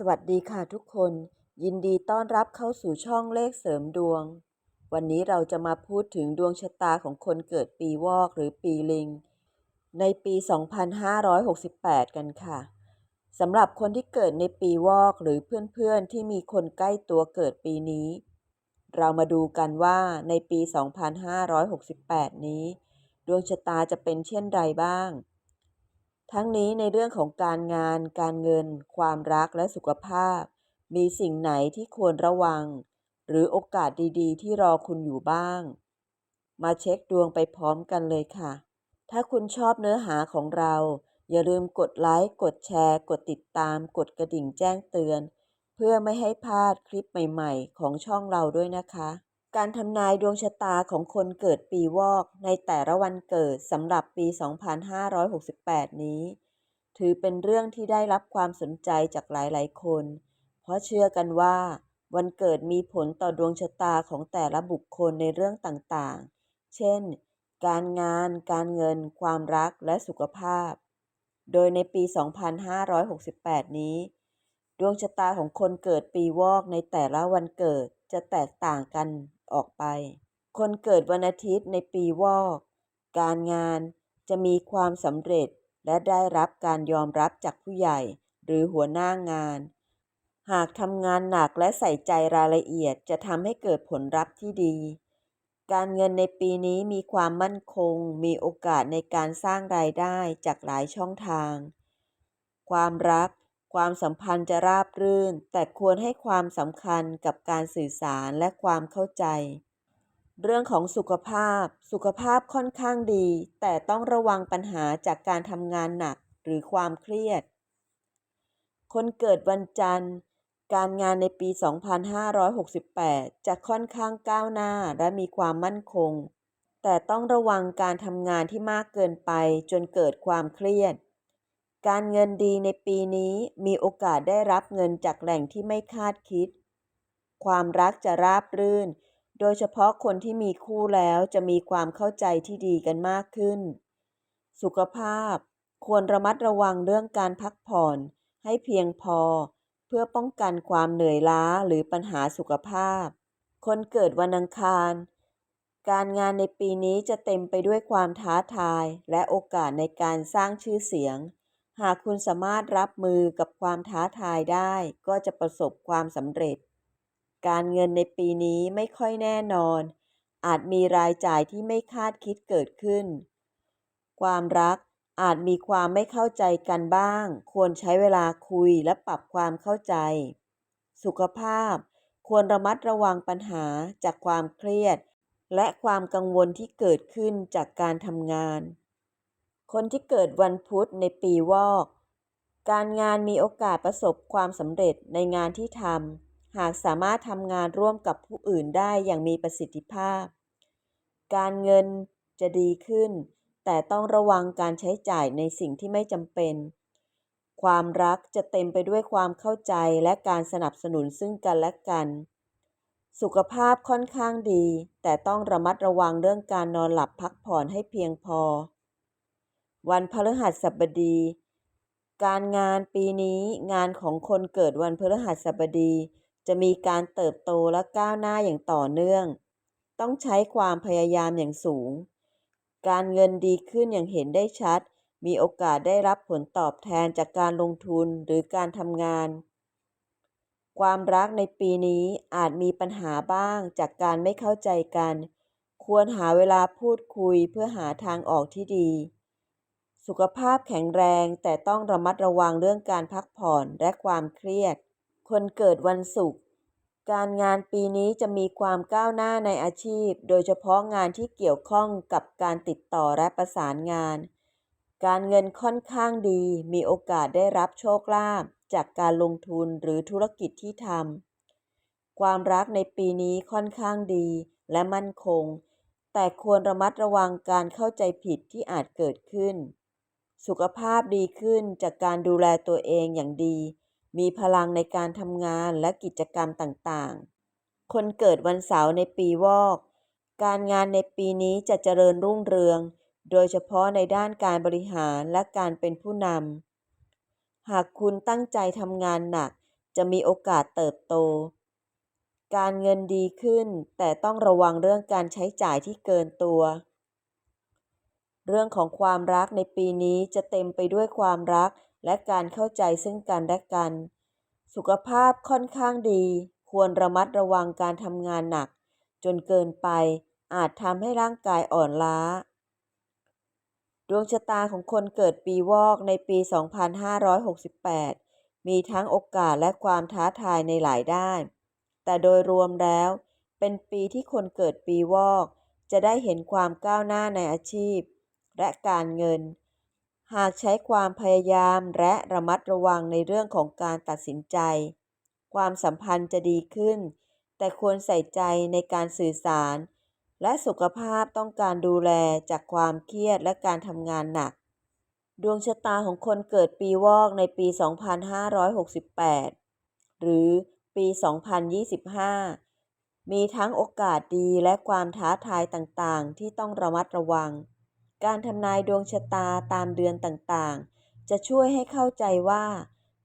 สวัสดีค่ะทุกคน ยินดีต้อนรับเข้าสู่ช่องเลขเสริมดวง วันนี้เราจะมาพูดถึงดวงชะตาของคนเกิดปีวอกหรือปีลิง ในปี 2568 กันค่ะสำหรับคนที่เกิดในปีวอกหรือเพื่อนๆที่มีคนใกล้ตัวเกิดปีนี้ เรามาดูกันว่าในปี 2568 นี้ ดวงชะตาจะเป็นเช่นไรบ้าง ทั้งนี้ในเรื่องของการงาน การเงิน ความรักและสุขภาพ มีสิ่งไหนที่ควรระวัง หรือโอกาสดีๆ ที่รอคุณอยู่บ้าง มาเช็คดวงไปพร้อมกันเลยค่ะ ถ้าคุณชอบเนื้อหาของเรา อย่าลืมกดไลค์ กดแชร์ กดติดตาม กดกระดิ่งแจ้งเตือน เพื่อไม่ให้พลาดคลิปใหม่ ๆ ของช่องเราด้วยนะคะ การทำนายดวงชะตาของคนเกิดปีวอกในแต่ละวันเกิดสำหรับปี 2568 นี้ ถือเป็นเรื่องที่ได้รับความสนใจจากหลาย ๆ คน เพราะเชื่อกันว่า วันเกิดมีผลต่อดวงชะตาของแต่ละบุคคลในเรื่องต่าง ๆ เช่น การงาน การเงิน ความรัก และสุขภาพ โดยในปี 2568 นี้ ดวงชะตาของคนเกิดปีวอกในแต่ละวันเกิดจะแตกต่างกัน ออกไป คนเกิดวันอาทิตย์ในปีวอก การงานจะมีความสำเร็จและได้รับการยอมรับจากผู้ใหญ่หรือหัวหน้างาน หากทำงานหนักและใส่ใจรายละเอียดจะทำให้เกิดผลลัพธ์ที่ดี การเงินในปีนี้มีความมั่นคง มีโอกาสในการสร้างรายได้จากหลายช่องทาง ความรัก ความสัมพันธ์จะราบรื่น แต่ควรให้ความสำคัญกับการสื่อสารและความเข้าใจ เรื่องของสุขภาพ สุขภาพค่อนข้างดี แต่ต้องระวังปัญหาจากการทำงานหนักหรือความเครียด คนเกิดวันจันทร์ การงานในปี 2568 จะค่อนข้างก้าวหน้าและมีความมั่นคง แต่ต้องระวังการทำงานที่มากเกินไปจนเกิดความเครียด การเงินดีในปีนี้มีโอกาสได้รับเงินจากแหล่งที่ไม่คาดคิด ความรักจะราบรื่น โดยเฉพาะคนที่มีคู่แล้วจะมีความเข้าใจที่ดีกันมากขึ้น สุขภาพ ควรระมัดระวังเรื่องการพักผ่อนให้เพียงพอ เพื่อป้องกันความเหนื่อยล้าหรือปัญหาสุขภาพ คนเกิดวันอังคาร การงานในปีนี้จะเต็มไปด้วยความท้าทาย และโอกาสในการสร้างชื่อเสียง หากคุณสามารถรับมือกับความท้าทายได้ก็จะประสบความสำเร็จ การเงินในปีนี้ไม่ค่อยแน่นอน อาจมีรายจ่ายที่ไม่คาดคิดเกิดขึ้น ความรักอาจมีความไม่เข้าใจกันบ้าง ควรใช้เวลาคุยและปรับความเข้าใจ สุขภาพ ควรระมัดระวังปัญหาจากความเครียด และความกังวลที่เกิดขึ้นจากการทำงาน คนที่เกิดวันพุธในปีวอก การงานมีโอกาสประสบความสำเร็จในงานที่ทำหากสามารถทำงานร่วมกับผู้อื่นได้อย่างมีประสิทธิภาพ การเงินจะดีขึ้น แต่ต้องระวังการใช้จ่ายในสิ่งที่ไม่จำเป็น ความรักจะเต็มไปด้วยความเข้าใจและการสนับสนุนซึ่งกันและกัน สุขภาพค่อนข้างดี แต่ต้องระมัดระวังเรื่องการนอนหลับพักผ่อนให้เพียงพอ วันพฤหัสบดี การงานปีนี้งานของคนเกิดวันพฤหัสบดี จะมีการเติบโตและก้าวหน้าอย่างต่อเนื่อง ต้องใช้ความพยายามอย่างสูง การเงินดีขึ้นอย่างเห็นได้ชัด มีโอกาสได้รับผลตอบแทนจากการลงทุนหรือการทำงาน ความรักในปีนี้อาจมีปัญหาบ้างจากการไม่เข้าใจกัน ควรหาเวลาพูดคุยเพื่อหาทางออกที่ดี สุขภาพแข็งแรงแต่ต้องระมัดระวังเรื่องการพักผ่อนและความเครียด คนเกิดวันศุกร์การงานปีนี้จะมีความก้าวหน้าในอาชีพ โดยเฉพาะงานที่เกี่ยวข้องกับการติดต่อและประสานงาน การเงินค่อนข้างดี มีโอกาสได้รับโชคลาภจากการลงทุนหรือธุรกิจที่ทำความรักในปีนี้ค่อนข้างดีและมั่นคง แต่ควรระมัดระวังการเข้าใจผิดที่อาจเกิดขึ้น สุขภาพดีขึ้นจากการดูแลตัวเองอย่างดี มีพลังในการทำงานและกิจกรรมต่างๆ คนเกิดวันเสาร์ในปีวอก การงานในปีนี้จะเจริญรุ่งเรือง โดยเฉพาะในด้านการบริหารและการเป็นผู้นำ หากคุณตั้งใจทำงานหนัก จะมีโอกาสเติบโต การเงินดีขึ้น แต่ต้องระวังเรื่องการใช้จ่ายที่เกินตัว เรื่องของความรักในปีนี้จะเต็มไปด้วยความรักและการเข้าใจซึ่งกันและกัน สุขภาพค่อนข้างดี ควรระมัดระวังการทำงานหนัก จนเกินไปอาจทำให้ร่างกายอ่อนล้า ดวงชะตาของคนเกิดปีวอกในปี 2568 มีทั้งโอกาสและความท้าทายในหลายด้าน แต่โดยรวมแล้ว เป็นปีที่คนเกิดปีวอก จะได้เห็นความก้าวหน้าในอาชีพ และการเงิน หากใช้ความพยายามและระมัดระวังในเรื่องของการตัดสินใจ ความสัมพันธ์จะดีขึ้น แต่ควรใส่ใจในการสื่อสาร และสุขภาพต้องการดูแลจากความเครียดและการทำงานหนัก ดวงชะตาของคนเกิดปีวอกในปี 2568 หรือปี 2025มีทั้งโอกาสดีและความท้าทายต่างๆ ที่ต้องระมัดระวัง การทำนายดวงชะตาตามเดือนต่างๆ จะช่วยให้เข้าใจว่า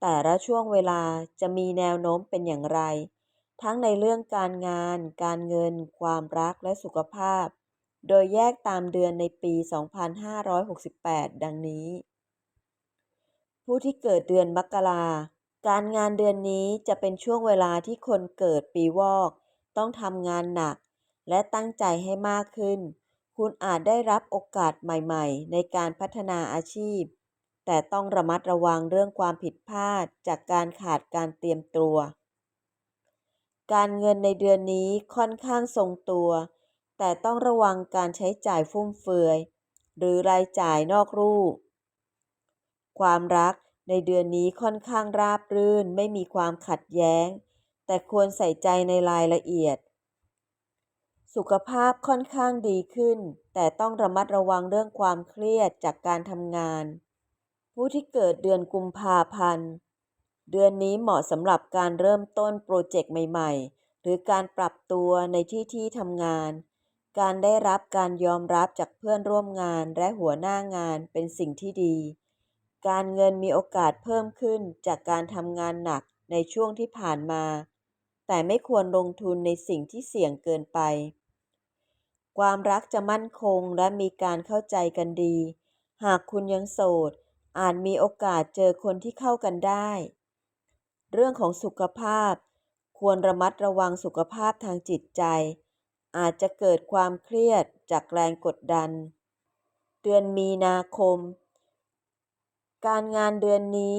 แต่ละช่วงเวลาจะมีแนวโน้มเป็นอย่างไร ทั้งในเรื่องการงาน การเงิน ความรักและสุขภาพ โดยแยกตามเดือนในปี 2568 ดังนี้ ผู้ที่เกิดเดือนมกราการงานเดือนนี้จะเป็นช่วงเวลาที่คนเกิดปีวอก ต้องทำงานหนัก และตั้งใจให้มากขึ้น คุณอาจได้รับโอกาสใหม่ๆ ในการพัฒนาอาชีพ แต่ต้องระมัดระวังเรื่องความผิดพลาดจากการขาดการเตรียมตัว การเงินในเดือนนี้ค่อนข้างทรงตัว แต่ต้องระวังการใช้จ่ายฟุ่มเฟือย หรือรายจ่ายนอกรูป ความรักในเดือนนี้ค่อนข้างราบรื่นไม่มีความขัดแย้ง แต่ควรใส่ใจในรายละเอียด สุขภาพค่อนข้างดีขึ้น แต่ต้องระมัดระวังเรื่องความเครียดจากการทำงาน ผู้ที่เกิดเดือนกุมภาพันธ์ เดือนนี้เหมาะสำหรับการเริ่มต้นโปรเจกต์ใหม่ ๆ หรือการปรับตัวในที่ที่ทำงาน การได้รับการยอมรับจากเพื่อนร่วมงานและหัวหน้างานเป็นสิ่งที่ดี การเงินมีโอกาสเพิ่มขึ้นจากการทำงานหนักในช่วงที่ผ่านมา แต่ไม่ควรลงทุนในสิ่งที่เสี่ยงเกินไป ความรักจะมั่นคงและมีการเข้าใจกันดี หากคุณยังโสด อาจมีโอกาสเจอคนที่เข้ากันได้ เรื่องของสุขภาพ ควรระมัดระวังสุขภาพทางจิตใจ อาจจะเกิดความเครียดจากแรงกดดัน เดือนมีนาคม การงานเดือนนี้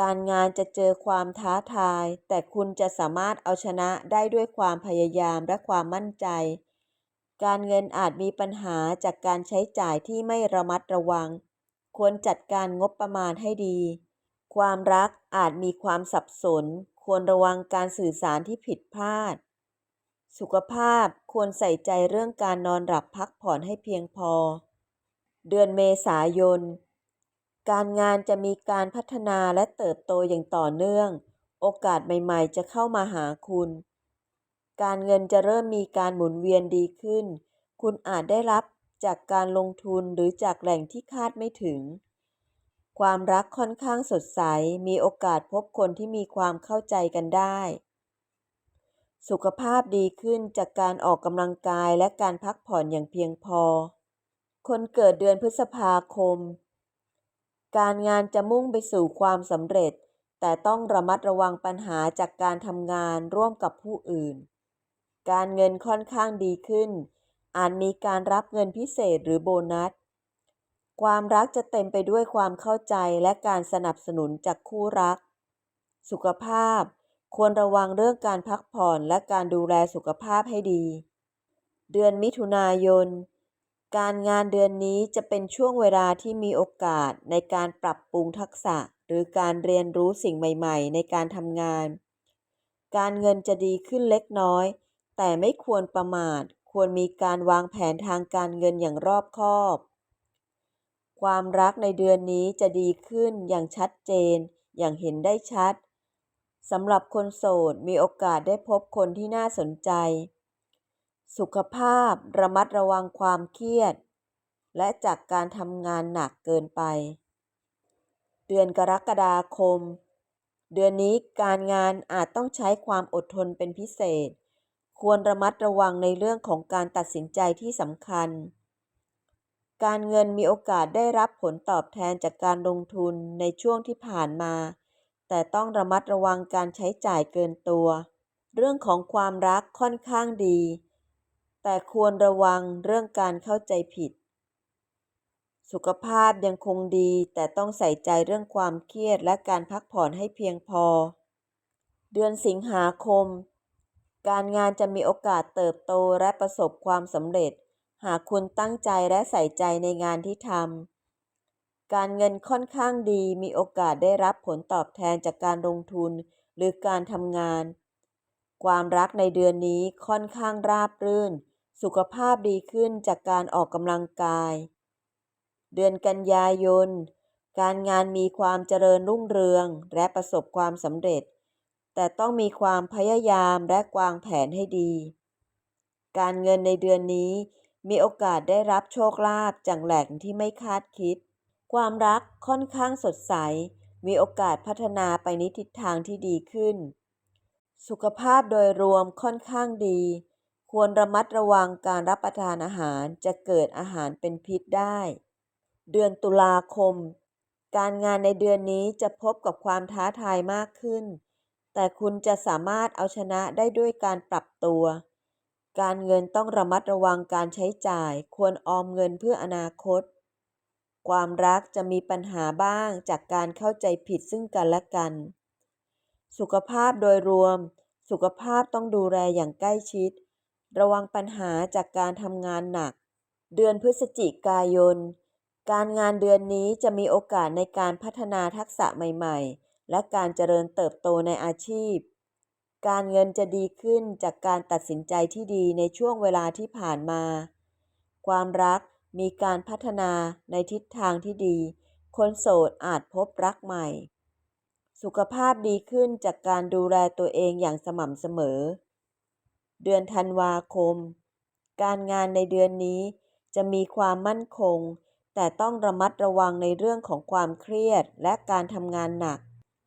การงานจะเจอความท้าทาย แต่คุณจะสามารถเอาชนะได้ด้วยความพยายามและความมั่นใจ การเงินอาจมีปัญหาจากการใช้จ่ายที่ไม่ระมัดระวัง ควรจัดการงบประมาณให้ดี ความรักอาจมีความสับสน ควรระวังการสื่อสารที่ผิดพลาด สุขภาพควรใส่ใจเรื่องการนอนหลับพักผ่อนให้เพียงพอ เดือนเมษายน การงานจะมีการพัฒนาและเติบโตอย่างต่อเนื่อง โอกาสใหม่ ๆ จะเข้ามาหาคุณ การเงินจะเริ่มมีการหมุนเวียนดีขึ้น คุณอาจได้รับจากการลงทุนหรือจากแหล่งที่คาดไม่ถึง ความรักค่อนข้างสดใส มีโอกาสพบคนที่มีความเข้าใจกันได้ สุขภาพดีขึ้นจากการออกกำลังกายและการพักผ่อนอย่างเพียงพอ คนเกิดเดือนพฤษภาคม การงานจะมุ่งไปสู่ความสำเร็จ แต่ต้องระมัดระวังปัญหาจากการทำงานร่วมกับผู้อื่น การเงินค่อนข้างดีขึ้น อาจมีการรับเงินพิเศษหรือโบนัส ความรักจะเต็มไปด้วยความเข้าใจและการสนับสนุนจากคู่รัก สุขภาพ ควรระวังเรื่องการพักผ่อนและการดูแลสุขภาพให้ดี เดือนมิถุนายน การงานเดือนนี้จะเป็นช่วงเวลาที่มีโอกาสในการปรับปรุงทักษะ หรือการเรียนรู้สิ่งใหม่ ๆ ในการทำงาน การเงินจะดีขึ้นเล็กน้อย แต่ไม่ควรประมาท ควรมีการวางแผนทางการเงินอย่างรอบคอบ ความรักในเดือนนี้จะดีขึ้นอย่างชัดเจน อย่างเห็นได้ชัดสำหรับคนโสดมีโอกาสได้พบคนที่น่าสนใจ สุขภาพระมัดระวังความเครียด และจากการทำงานหนักเกินไป เดือนกรกฎาคม เดือนนี้การงานอาจต้องใช้ความอดทนเป็นพิเศษ ควรระมัดระวังในเรื่องของการตัดสินใจที่สำคัญ การเงินมีโอกาสได้รับผลตอบแทนจากการลงทุนในช่วงที่ผ่านมา แต่ต้องระมัดระวังการใช้จ่ายเกินตัว เรื่องของความรักค่อนข้างดี แต่ควรระวังเรื่องการเข้าใจผิด สุขภาพยังคงดี แต่ต้องใส่ใจเรื่องความเครียดและการพักผ่อนให้เพียงพอ เดือนสิงหาคม การงานจะมีโอกาสเติบโตและประสบความสำเร็จ หากคุณตั้งใจและใส่ใจในงานที่ทำ การเงินค่อนข้างดีมีโอกาสได้รับผลตอบแทนจากการลงทุนหรือการทำงาน ความรักในเดือนนี้ค่อนข้างราบรื่น สุขภาพดีขึ้นจากการออกกำลังกาย เดือนกันยายน การงานมีความเจริญรุ่งเรืองและประสบความสำเร็จ แต่ต้องมีความพยายามและวางแผนให้ดี การเงินในเดือนนี้ มีโอกาสได้รับโชคลาภจากแหล่งที่ไม่คาดคิด ความรักค่อนข้างสดใส มีโอกาสพัฒนาไปในทิศทางที่ดีขึ้น สุขภาพโดยรวมค่อนข้างดี ควรระมัดระวังการรับประทานอาหารจะเกิดอาหารเป็นพิษได้ เดือนตุลาคม การงานในเดือนนี้จะพบกับความท้าทายมากขึ้น แต่คุณจะสามารถเอาชนะได้ด้วยการปรับตัว การเงินต้องระมัดระวังการใช้จ่าย ควรออมเงินเพื่ออนาคต ความรักจะมีปัญหาบ้างจากการเข้าใจผิดซึ่งกันและกัน สุขภาพโดยรวม สุขภาพต้องดูแลอย่างใกล้ชิด ระวังปัญหาจากการทำงานหนัก เดือนพฤศจิกายน การงานเดือนนี้จะมีโอกาสในการพัฒนาทักษะใหม่ ๆ และการเจริญเติบโตในอาชีพ การเงินจะดีขึ้นจากการตัดสินใจที่ดีในช่วงเวลาที่ผ่านมา ความรักมีการพัฒนาในทิศทางที่ดี คนโสดอาจพบรักใหม่ สุขภาพดีขึ้นจากการดูแลตัวเองอย่างสม่ำเสมอ เดือนธันวาคม การงานในเดือนนี้จะมีความมั่นคง แต่ต้องระมัดระวังในเรื่องของความเครียดและการทำงานหนัก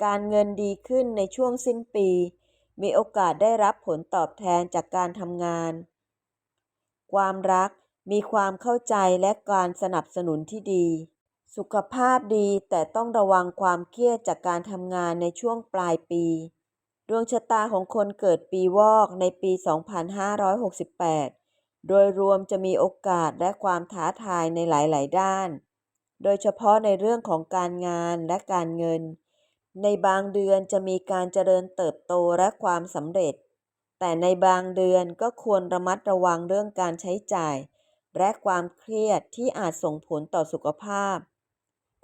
การเงินดีขึ้นในช่วงสิ้นปี มีโอกาสได้รับผลตอบแทนจากการทำงาน ความรักมีความเข้าใจและการสนับสนุนที่ดี สุขภาพดีแต่ต้องระวังความเครียดจากการทำงานในช่วงปลายปี ดวงชะตาของคนเกิดปีวอกในปี 2568 โดยรวมจะมีโอกาสและความท้าทายในหลาย ๆ ด้าน โดยเฉพาะในเรื่องของการงานและการเงิน ในบางเดือนจะมีการเจริญเติบโตและความสำเร็จ แต่ในบางเดือนก็ควรระมัดระวังเรื่องการใช้จ่าย และความเครียดที่อาจส่งผลต่อสุขภาพ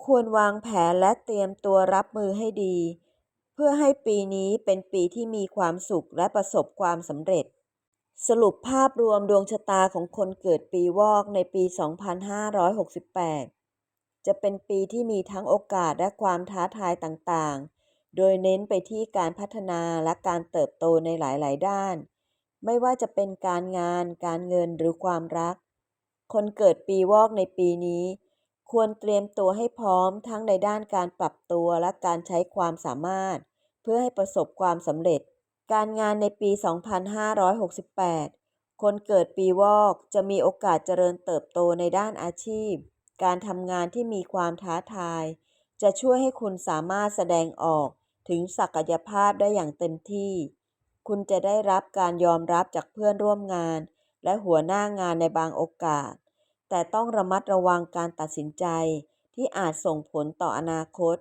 ควรวางแผนและเตรียมตัวรับมือให้ดี เพื่อให้ปีนี้เป็นปีที่มีความสุขและประสบความสำเร็จ สรุปภาพรวมดวงชะตาของคนเกิดปีวอกในปี 2568 จะเป็นปีที่มีทั้งโอกาสและความท้าทายต่างๆ โดยเน้นไปที่การพัฒนาและการเติบโตในหลายๆ ด้าน ไม่ว่าจะเป็นการงาน การเงินหรือความรัก คนเกิดปีวอกในปีนี้ ควรเตรียมตัวให้พร้อมทั้งในด้านการปรับตัวและการใช้ความสามารถ เพื่อให้ประสบความสำเร็จ การงานในปี 2568 คนเกิดปีวอกจะมีโอกาสเจริญเติบโตในด้านอาชีพ การทำงานที่มีความท้าทาย จะช่วยให้คุณสามารถแสดงออกถึงศักยภาพได้อย่างเต็มที่ คุณจะได้รับการยอมรับจากเพื่อนร่วมงาน และหัวหน้างานในบางโอกาส แต่ต้องระมัดระวังการตัดสินใจที่อาจส่งผลต่ออนาคต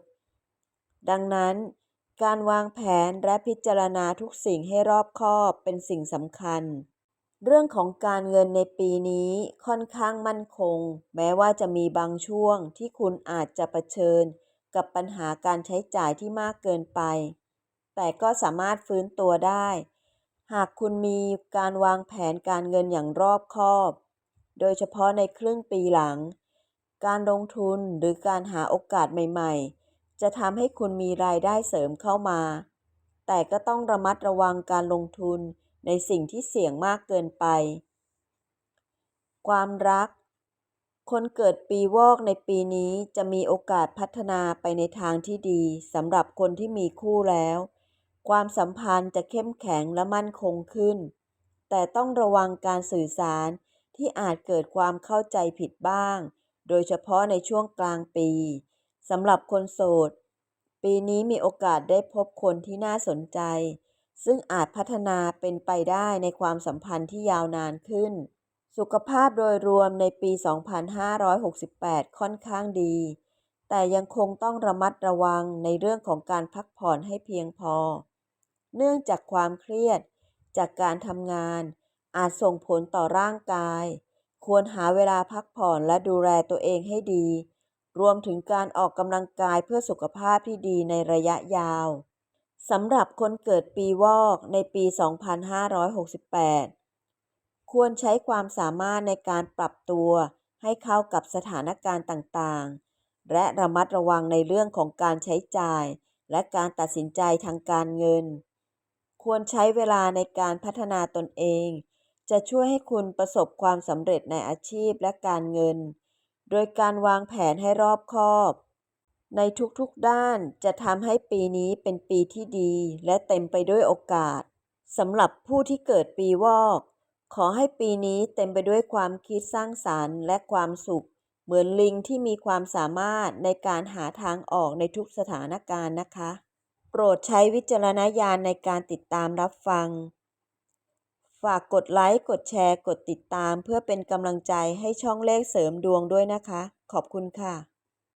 ดังนั้น การวางแผนและพิจารณาทุกสิ่งให้รอบคอบเป็นสิ่งสำคัญ เรื่องของการเงินในปีนี้ค่อนข้างมั่นคง แม้ว่าจะมีบางช่วงที่คุณอาจจะเผชิญ กับปัญหาการใช้จ่ายที่มากเกินไป แต่ก็สามารถฟื้นตัวได้ หากคุณมีการวางแผนการเงินอย่างรอบคอบ โดยเฉพาะในครึ่งปีหลัง การลงทุนหรือการหาโอกาสใหม่ ๆ จะทำให้คุณมีรายได้เสริมเข้ามา แต่ก็ต้องระมัดระวังการลงทุน ในสิ่งที่เสี่ยงมากเกินไป ความรัก คนเกิดปีวอกในปีนี้จะมีโอกาสพัฒนาไปในทางที่ดีสำหรับคนที่มีคู่แล้ว ความสัมพันธ์จะเข้มแข็งและมั่นคงขึ้น แต่ต้องระวังการสื่อสารที่อาจเกิดความเข้าใจผิดบ้าง โดยเฉพาะในช่วงกลางปีสำหรับคนโสด ปีนี้มีโอกาสได้พบคนที่น่าสนใจ ซึ่งอาจพัฒนาเป็นไปได้ในความสัมพันธ์ที่ยาวนานขึ้น สุขภาพโดยรวมในปี 2568 ค่อนข้างดี แต่ยังคงต้องระมัดระวังในเรื่องของการพักผ่อนให้เพียงพอ เนื่องจากความเครียด จากการทำงานอาจส่งผลต่อร่างกาย ควรหาเวลาพักผ่อนและดูแลตัวเองให้ดี รวมถึงการออกกำลังกายเพื่อสุขภาพที่ดีในระยะยาว สำหรับคนเกิดปีวอกในปี 2568 ควรใช้ความสามารถในการปรับตัวให้เข้ากับสถานการณ์ต่างๆ และระมัดระวังในเรื่องของการใช้จ่าย และการตัดสินใจทางการเงิน ควรใช้เวลาในการพัฒนาตนเอง จะช่วยให้คุณประสบความสำเร็จในอาชีพและการเงิน โดยการวางแผนให้รอบคอบ ในทุกๆด้านจะทำให้ปีนี้เป็นปีที่ดีและเต็มไปด้วยโอกาสสำหรับผู้ที่เกิดปีวอก ขอให้ปีนี้เต็มไปด้วยความคิดสร้างสรรค์และความสุข เหมือนลิงที่มีความสามารถในการหาทางออกในทุกสถานการณ์นะคะ โปรดใช้วิจารณญาณในการติดตามรับฟัง ฝากกดไลค์ กดแชร์ กดติดตาม เพื่อเป็นกำลังใจให้ช่องเลขเสริมดวงด้วยนะคะ ขอบคุณค่ะ